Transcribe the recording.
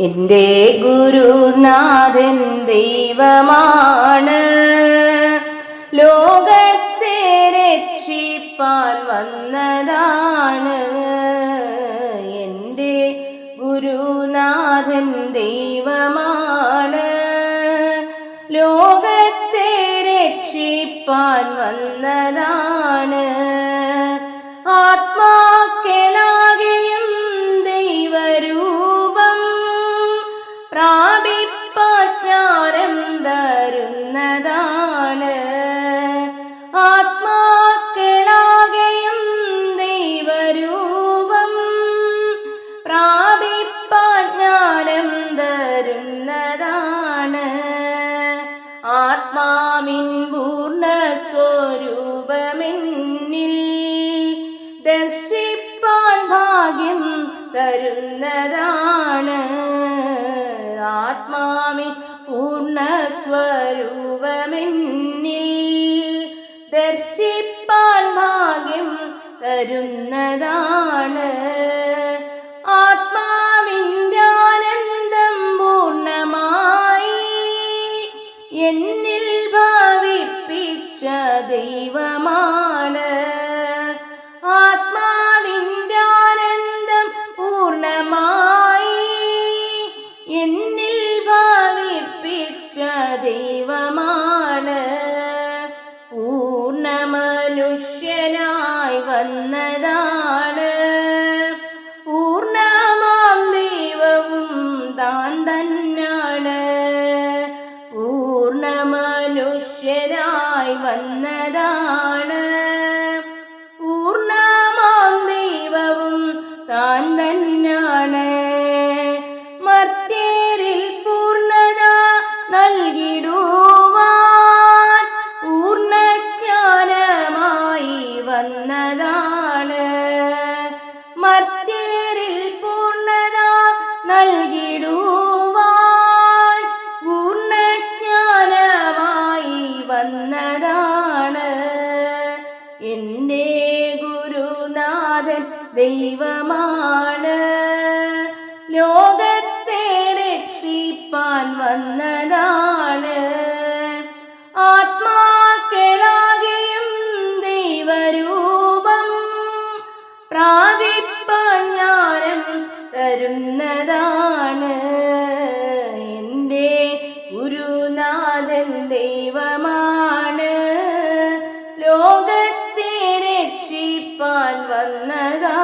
എന്റെ ഗുരുനാഥൻ ദൈവമാണ്. ലോകത്തെ രക്ഷിപ്പാൻ വന്നതാണ്. എന്റെ ഗുരുനാഥൻ ദൈവമാണ്. ലോകത്തെ രക്ഷിപ്പാൻ വന്നതാണ്. ആത്മാവിൻ പൂർണ സ്വരൂപമെന്നിൽ ദർശിപ്പാൻ ഭാഗ്യം തരുന്നതാണ്. ആത്മാവിൻ പൂർണ സ്വരൂപമെന്നിൽ ദർശിപ്പാൻ ഭാഗ്യം തരുന്നതാണ് ദൈവമാണ്. പൂർണ മനുഷ്യനായി വന്നതാണ്. പൂർണമാം ദൈവവും താൻ തന്നാണ് പൂർണ മനുഷ്യനായി വന്നതാണ് ദൈവമാണ്. ലോകത്തെ രക്ഷിപ്പാൻ വന്നതാണ് ആത്മാക്കളാകെയും ദൈവരൂപം പ്രാപിപ്പാൻ ജ്ഞാനം തരുന്നതാണ് ಅನ್ನದಾ